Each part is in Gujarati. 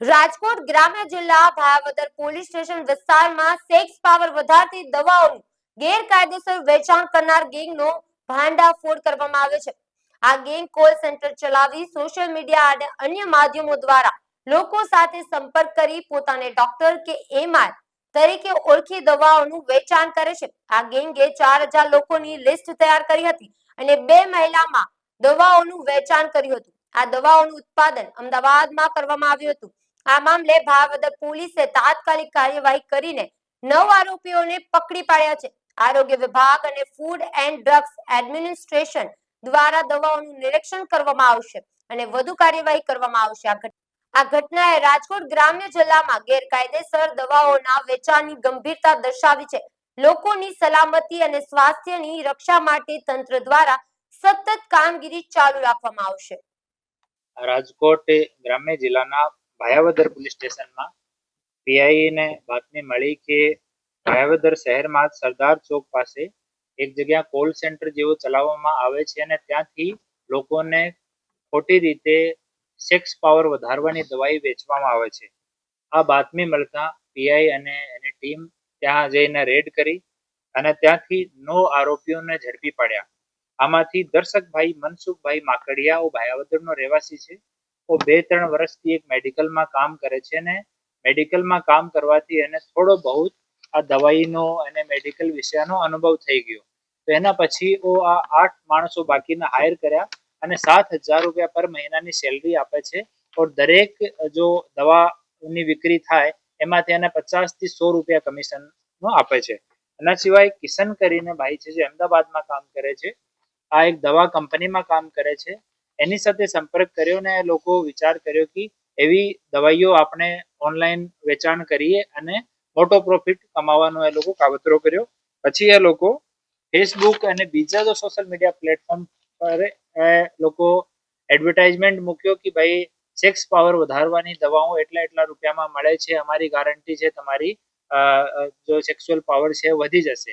રાજકોટ ગ્રામ્ય જિલ્લા ભાયાવદર પોલીસ સ્ટેશન વિસ્તારમાં સેક્સ પાવર વધારતી દવાઓનું ગેરકાયદેસર વેચાણ કરનાર ગેંગનો ભાંડાફોડ કરવામાં આવે છે. આ ગેંગ કોલ સેન્ટર ચલાવી સોશિયલ મીડિયા અને અન્ય માધ્યમો દ્વારા લોકો સાથે સંપર્ક કરી પોતાને ડોક્ટર કે એમઆર તરીકે ઓળખી દવાઓનું વેચાણ કરે છે. આ ગેંગે ચાર હજાર લોકોની લિસ્ટ તૈયાર કરી હતી અને બે મહિલામાં દવાઓનું વેચાણ કર્યું હતું. આ દવાઓનું ઉત્પાદન અમદાવાદમાં કરવામાં આવ્યું હતું. આ મામલે ભાવનગર પોલીસે તાત્કાલિક કાર્યવાહી કરીને નવ આરોપીઓને પકડી પાડ્યા છે. આરોગ્ય વિભાગ અને ફૂડ એન્ડ ડ્રગ્સ એડમિનિસ્ટ્રેશન દ્વારા દવાઓનું નિરીક્ષણ કરવામાં આવશે અને વધુ કાર્યવાહી કરવામાં આવશે. આ આ ઘટનાએ રાજકોટ ગ્રામ્ય જિલ્લામાં ગેરકાયદેસર દવાઓના વેચાણની ગંભીરતા દર્શાવી છે. લોકોની સલામતી અને સ્વાસ્થ્યની રક્ષા માટે તંત્ર દ્વારા સતત કામગીરી ચાલુ રાખવામાં આવશે. રાજકોટ ગ્રામ્ય જિલ્લાના ભાયાવદર પોલીસ સ્ટેશનમાં પીઆઈને બાતમી મળી કે ભાયાવદર શહેરમાં સરદાર ચોક પાસે એક જગ્યા કોલ સેન્ટર જેવો ચલાવવામાં આવે છે અને ત્યાંથી લોકોને ખોટી રીતે સેક્સ પાવર વધારવાની દવાઈ વેચવામાં આવે છે. આ બાતમી મળતા પીઆઈ અને એની ટીમ ત્યાં જઈને રેડ કરી અને ત્યાંથી નવ આરોપીઓને ઝડપી પાડ્યા. આમાંથી દર્શકભાઈ મનસુખભાઈ માકડિયા ભાયાવદરનો રહેવાસી છે. બે ત્રણ વર્ષથી એક મેડિકલમાં કામ કરે છે ને મેડિકલમાં કામ કરવાથી એને થોડો બહુ આ દવાઈનો અને મેડિકલ વિષયનો અનુભવ થઈ ગયો. તો એના પછી ઓ આ આઠ માણસો બાકીના હાયર કર્યા અને સાત હજાર રૂપિયા પર મહિનાની સેલરી આપે છે. ઓર દરેક જો દવાની વિક્રી થાય, એમાંથી એને પચાસથી સો રૂપિયા કમિશનનો આપે છે. એના સિવાય કિશન કરીને ભાઈ છે જે અમદાવાદમાં કામ કરે છે. આ એક દવા કંપનીમાં કામ કરે છે. એની સાથે સંપર્ક કર્યો ને લોકો વિચાર કર્યો કે એવી દવાઈઓ આપણે ઓનલાઈન વેચાણ કરીએ અને મોટો પ્રોફિટ કમાવાનો એ લોકો કાવતરો કર્યો. પછી એ લોકો ફેસબુક અને બીજા જો સોશિયલ મીડિયા પ્લેટફોર્મ પર એ લોકો એડવર્ટાઇઝમેન્ટ મૂક્યો કે ભાઈ સેક્સ પાવર વધારવાની દવાઓ એટલા એટલા રૂપિયામાં મળે છે, અમારી ગારંટી છે તમારી જો સેક્સ્યુઅલ પાવર છે, વધી જશે.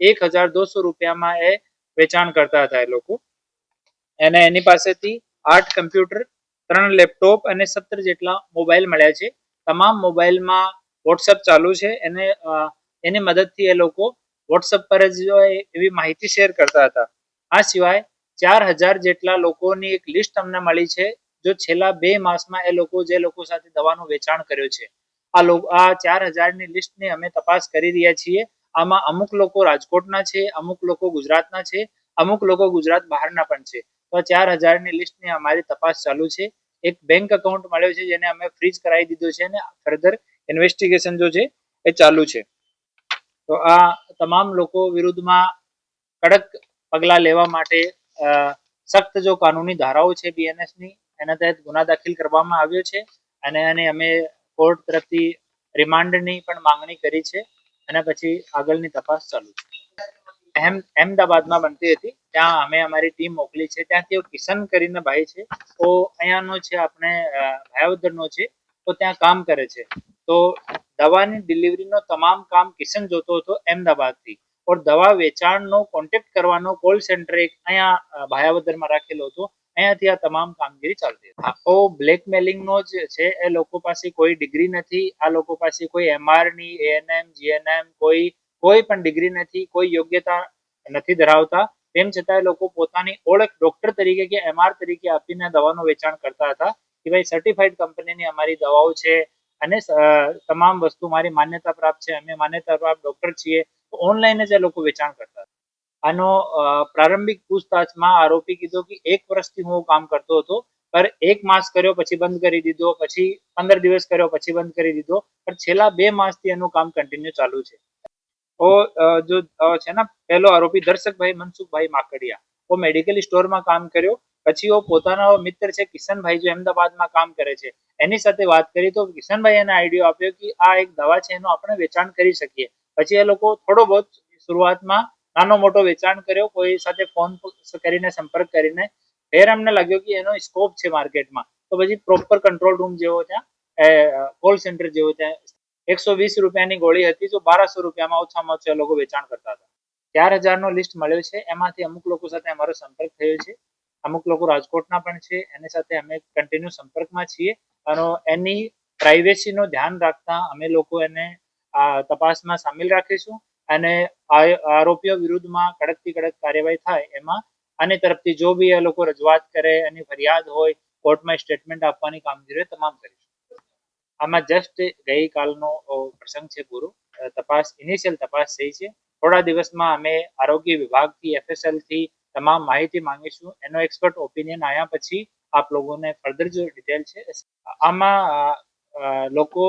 એક હજાર દોસો રૂપિયામાં એ વેચાણ કરતા હતા એ લોકો. એને એની પાસેથી આઠ કમ્પ્યુટર, ત્રણ લેપટોપ અને સત્તર જેટલા મોબાઈલ મળ્યા છે. તમામ મોબાઈલમાં વોટ્સઅપ ચાલુ છે. એને એની મદદથી એ લોકો વોટ્સઅપ પર જ એવી માહિતી શેર કરતા હતા. આ સિવાય ચાર હજાર જેટલા લોકોની એક લિસ્ટ અમને મળી છે, જો છેલ્લા બે માસમાં એ લોકો, જે લોકો સાથે દવાનું વેચાણ કર્યું છે. આ લોકો આ ચાર હજારની લિસ્ટની અમે તપાસ કરી રહ્યા છીએ. આમાં અમુક લોકો રાજકોટના છે, અમુક લોકો ગુજરાતના છે, અમુક લોકો ગુજરાત બહારના પણ છે. તો ચાર હજારની લિસ્ટની અમારી તપાસ ચાલુ છે. એક બેંક એકાઉન્ટ મળ્યો છે, જેને અમે ફ્રીજ કરાવી દીધું છે અને ફર્ધર ઇન્વેસ્ટિગેશન જો છે, એ ચાલુ છે. તો આ તમામ લોકો વિરુદ્ધમાં કડક પગલાં લેવા માટે સખ્ત જો કાનૂની ધારાઓ છે બીએનએસની એના તહેત ગુના દાખલ કરવામાં આવ્યો છે. અને અને અમે કોર્ટ તરફથી રિમાન્ડની પણ માંગણી કરી છે. અને પછી આગળની તપાસ ચાલુ છે. અહેમ, અહેમદાબાદમાં બનતી હતી. ત્યાં અમે અમારી ટીમ મોકલી છે. ત્યાંથી તેઓ કિશન કરીને ભાઈ છે. તો અહીંયાનો છે આપણે ભાયાવદરનો છે, તો ત્યાં કામ કરે છે. તો દવાની ડિલિવરીનો તમામ કામ કિશન જોતો હતો અહેમદાબાદથી. ઓર દવા વેચાણનો, કોન્ટેક્ટ કરવાનો કોલ સેન્ટર એક અહીંયા ભાયાવદરમાં રાખેલો હતો. અહીંયાથી આ તમામ કામગીરી ચાલતી હતી. આખો બ્લેકમેલિંગનો જ છે, એ લોકો પાસે કોઈ ડિગ્રી નથી, આ લોકો પાસે કોઈ એમઆરની એએનએમ જીએનએમ કોઈ કોઈ પણ ડિગ્રી નથી, કોઈ યોગ્યતા નથી ધરાવતા. તેમ છતાં એ લોકો પોતાની ઓળખ ડોક્ટર તરીકે કે એમઆર તરીકે આપીને દવાનું વેચાણ કરતા હતા કે ભાઈ સર્ટિફાઈડ કંપનીની અમારી દવાઓ છે અને તમામ વસ્તુ મારી માન્યતા પ્રાપ્ત છે, અમે માન્યતા પ્રાપ્ત ડોક્ટર છીએ. તો ઓનલાઈન જ એ લોકો વેચાણ કરતા. આનો પ્રારંભિક પૂછતાછમાં આરોપી કીધો કે એક વર્ષથી હું કામ કરતો હતો, પર એક માસ કર્યો, પછી બંધ કરી દીધો, પછી પંદર દિવસ કર્યો, પછી બંધ કરી દીધો, પણ છેલ્લા બે માસથી એનું કામ કન્ટિન્યુ ચાલુ છે. ઓ જો છે ને, પહેલો આરોપી દર્શકભાઈ મનસુખભાઈ માકડિયા. ઓ મેડિકલ સ્ટોરમાં કામ કર્યો, પછી ઓ પોતાનો મિત્ર છે કિશનભાઈ, જે અમદાવાદમાં કામ કરે છે. એની સાથે વાત કરી તો કિશનભાઈ એને આઈડિયો આપ્યો કે આ એક દવા છે, એનું આપણે વેચાણ કરી શકીએ. પછી એ લોકો થોડો બહુ શરૂઆતમાં નાનો મોટો વેચાણ કર્યો, કોઈ સાથે ફોન કરીને સંપર્ક કરીને, ફેર અમને લાગ્યો કે એનો સ્કોપ છે માર્કેટમાં તો પછી પ્રોપર કંટ્રોલ રૂમ જેવો ત્યાં કોલ સેન્ટર જેવો ત્યાં, એકસો વીસ રૂપિયાની ગોળી હતી જો બારસો રૂપિયામાં ઓછામાં ઓછા લોકો વેચાણ કરતા હતા. ચાર હજારનો લિસ્ટ મળ્યો છે, એમાંથી અમુક લોકો સાથે અમારો સંપર્ક થયો છે, અમુક લોકો રાજકોટના પણ છે, એની સાથે અમે કન્ટિન્યુ સંપર્કમાં છીએ, અને એની પ્રાઇવેસીનું ધ્યાન રાખતા અમે લોકો એને, આ તપાસમાં સામેલ રાખીશું. અને આરોપીઓ વિરુદ્ધમાં કડકથી કડક કાર્યવાહી થાય એમાં આની તરફથી જો બી એ લોકો રજૂઆત કરે, એની ફરિયાદ હોય, કોર્ટમાં સ્ટેટમેન્ટ આપવાની કામગીરી તમામ કરીશું. આમાં જસ્ટ ગઈકાલનો પ્રસંગ છે પૂરો. તપાસ ઇનિશિયલ તપાસ થઈ છે. થોડા દિવસમાં અમે આરોગ્ય વિભાગથી, એફએસએલથી તમામ માહિતી માંગીશું. એનો એક્સપર્ટ ઓપિનિયન આવ્યા પછી આપ લોકોને ફર્ધર જો ડિટેલ છે. આમાં લોકો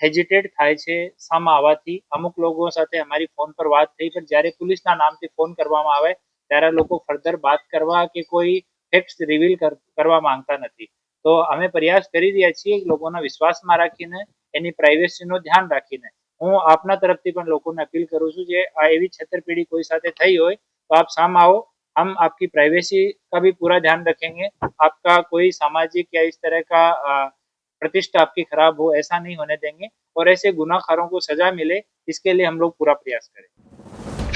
હેજિટેટ થાય છે સામા આવવાથી અમુક લોકો સાથે અમારી ફોન પર વાત થઈ પણ જ્યારે પોલીસના નામથી ફોન કરવામાં આવે ત્યારે લોકો ફર્ધર વાત કરવા કે કોઈ ફેક્ટ્સ રિવીલ કરવા માંગતા નથી તો અમે પ્રયાસ કરી રહ્યા છીએ લોકોના વિશ્વાસમાં રાખીને એની પ્રાઇવેસીનું ધ્યાન રાખીને હું આપના તરફથી પણ લોકોને અપીલ કરું છું જે આ એવી છેતરપિંડી કોઈ સાથે થઈ હોય तो आप साम आओ हम आपकी प्राइवेसी का भी पूरा ध्यान रखेंगे आपका कोई सामाजिक या इस तरह का अ, प्रतिष्ठा आपकी खराब हो ऐसा नहीं होने देंगे और ऐसे गुनाहगारों को सजा मिले इसके लिए हम लोग पूरा प्रयास करें